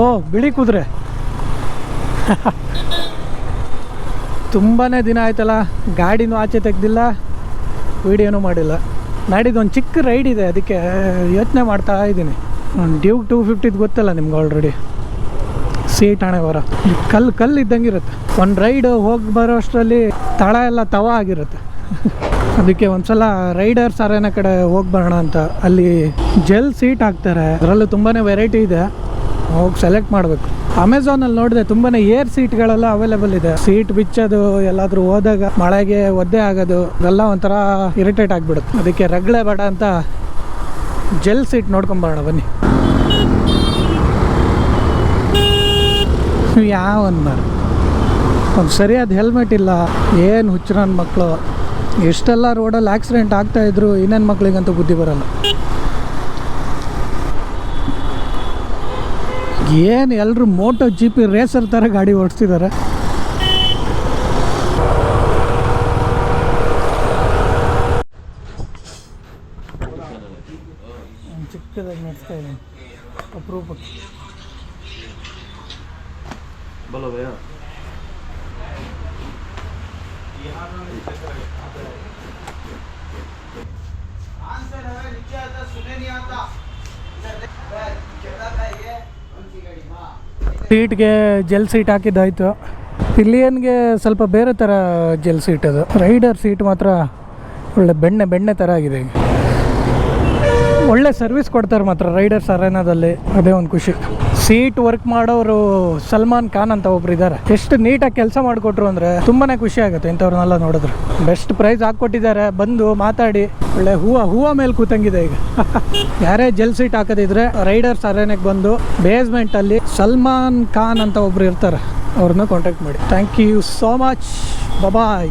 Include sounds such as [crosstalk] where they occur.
ಓ ಬಿಳಿ ಕುದುರೆ. ತುಂಬಾ ದಿನ ಆಯ್ತಲ್ಲ, ಗಾಡಿನೂ ಆಚೆ ತೆಗ್ದಿಲ್ಲ, ವೀಡಿಯೋನೂ ಮಾಡಿಲ್ಲ. ನಾಡಿದ್ದು ಒಂದು ಚಿಕ್ಕ ರೈಡ್ ಇದೆ, ಅದಕ್ಕೆ ಯೋಚನೆ ಮಾಡ್ತಾ ಇದ್ದೀನಿ. ಡ್ಯೂಕ್ ಟೂ ಫಿಫ್ಟಿದು ಗೊತ್ತಲ್ಲ ನಿಮ್ಗೆ ಆಲ್ರೆಡಿ ಸೀಟ್ ಹಣೆ ಬರ ಕಲ್ಲು ಕಲ್ಲು ಇದ್ದಂಗೆ ಇರುತ್ತೆ ಒಂದು ರೈಡ್ ಹೋಗಿ ಬರೋ ಅಷ್ಟರಲ್ಲಿ ತಳ ಎಲ್ಲ ತವ ಆಗಿರುತ್ತೆ. ಅದಕ್ಕೆ ಒಂದ್ಸಲ ರೈಡರ್ಸ್ ಅರೇನ ಕಡೆ ಹೋಗಿ ಬರೋಣ ಅಂತ. ಅಲ್ಲಿ ಜೆಲ್ ಸೀಟ್ ಹಾಕ್ತಾರೆ. ಅದರಲ್ಲೂ ತುಂಬಾ ವೆರೈಟಿ ಇದೆ. ಹೋಗಿ ಸೆಲೆಕ್ಟ್ ಮಾಡಬೇಕು. ಅಮೆಝಾನಲ್ಲಿ ನೋಡಿದೆ ತುಂಬಾ ಏರ್ ಸೀಟ್ಗಳೆಲ್ಲ ಅವೈಲೇಬಲ್ ಇದೆ. ಸೀಟ್ ಬಿಚ್ಚೋದು, ಎಲ್ಲಾದರೂ ಹೋದಾಗ ಮಳೆಗೆ ಒದ್ದೆ ಆಗೋದು ಎಲ್ಲ ಒಂಥರ ಇರಿಟೇಟ್ ಆಗಿಬಿಡುತ್ತೆ. ಅದಕ್ಕೆ ರಗಳೆ ಬೇಡ ಅಂತ ಜೆಲ್ ಸೀಟ್ ನೋಡ್ಕೊಂಬರೋಣ, ಬನ್ನಿ. ಯಾವ ಒಂದು ಮಾರ ಒಂದು ಸರಿಯಾದ ಹೆಲ್ಮೆಟ್ ಇಲ್ಲ. ಏನು ಹುಚ್ಚು ಮಕ್ಕಳು ಎಷ್ಟೆಲ್ಲ ರೋಡಲ್ಲಿ ಆಕ್ಸಿಡೆಂಟ್ ಆಗ್ತಾ ಇದ್ರು, ಇನ್ನೇನು ಮಕ್ಳಿಗಂತೂ ಬುದ್ಧಿ ಬರಲ್ಲ. ಏನು ಎಲ್ಲರೂ ಮೋಟೋ ಜಿ ಪಿ ರೇಸರ್ ಥರ ಗಾಡಿ ಓಡಿಸ್ತಿದ್ದಾರೆ ಚಿಕ್ಕದಾಗಿ ನಡೆಸ್ತಾ ಇದ್ದೀನಿ ಅಪರೂಪಕ್ಕೆ बोलो भैया ಸೀಟ್ಗೆ ಜೆಲ್ ಸೀಟ್ ಹಾಕಿದ್ದಾಯ್ತು. ಪಿಲಿಯನ್ಗೆ ಸ್ವಲ್ಪ ಬೇರೆ ಥರ ಜೆಲ್ ಸೀಟ್ ಅದು. ರೈಡರ್ ಸೀಟ್ ಮಾತ್ರ ಒಳ್ಳೆ ಬೆಣ್ಣೆ ಬೆಣ್ಣೆ ಥರ ಆಗಿದೆ. ಒಳ್ಳೆ ಸರ್ವಿಸ್ ಕೊಡ್ತಾರೆ ಮಾತ್ರ ರೈಡರ್ಸ್ ಅರೇನಾದಲ್ಲಿ ಅದೇ ಒಂದು ಖುಷಿ. ಸೀಟ್ ವರ್ಕ್ ಮಾಡೋರು ಸಲ್ಮಾನ್ ಖಾನ್ ಅಂತ ಒಬ್ರು ಇದ್ದಾರೆ ಎಷ್ಟು ನೀಟಾಗಿ ಕೆಲಸ ಮಾಡಿಕೊಟ್ರು ಅಂದರೆ ತುಂಬಾನೇ ಖುಷಿ ಆಗುತ್ತೆ ಇಂಥವ್ರನ್ನೆಲ್ಲ ನೋಡಿದ್ರೆ. ಬೆಸ್ಟ್ ಪ್ರೈಸ್ ಹಾಕ್ಕೊಟ್ಟಿದ್ದಾರೆ ಬಂದು ಮಾತಾಡಿ. ಒಳ್ಳೆ ಹೂವ ಹೂವ ಮೇಲೆ ಕೂತಂಗಿದೆ ಈಗ. [laughs] ಯಾರೇ ಜೆಲ್ ಸೀಟ್ ಹಾಕೋದಿದ್ರೆ ರೈಡರ್ಸ್ ಅರೇನಕ್ಕೆ ಬಂದು ಬೇಸ್ಮೆಂಟಲ್ಲಿ ಸಲ್ಮಾನ್ ಖಾನ್ ಅಂತ ಒಬ್ರು ಇರ್ತಾರೆ. ಅವ್ರನ್ನ ಕಾಂಟ್ಯಾಕ್ಟ್ ಮಾಡಿ. Thank you so much bye-bye